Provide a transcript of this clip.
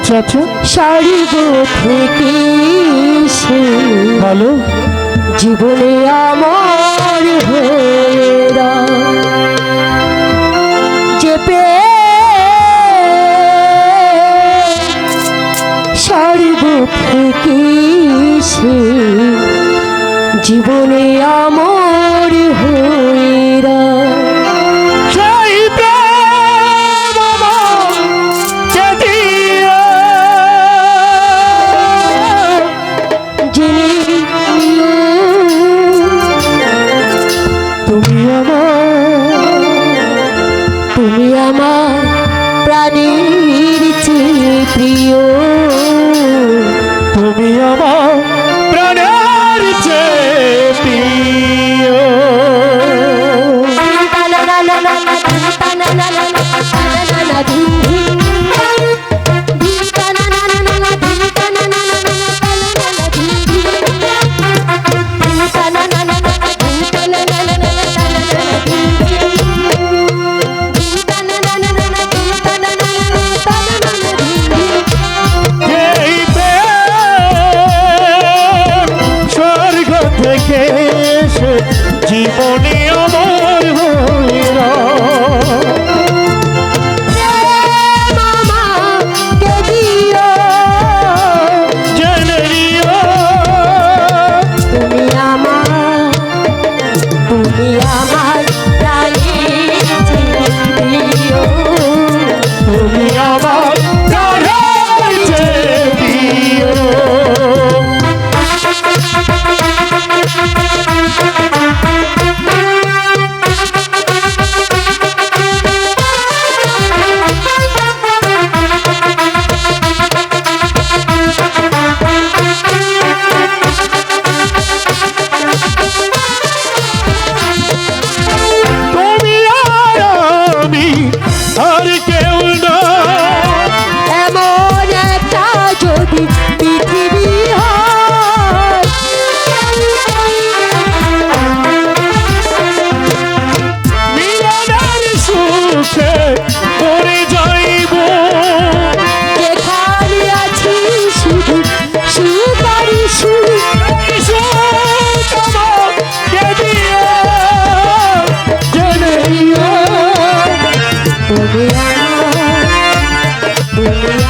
আচ্ছা আচ্ছা। স্বর্গ থেকে বলো। জীবনে আমার চেপে। স্বর্গ থেকে জীবনে আমার প্রাণীর চেয়ে প্রিয় Yeah.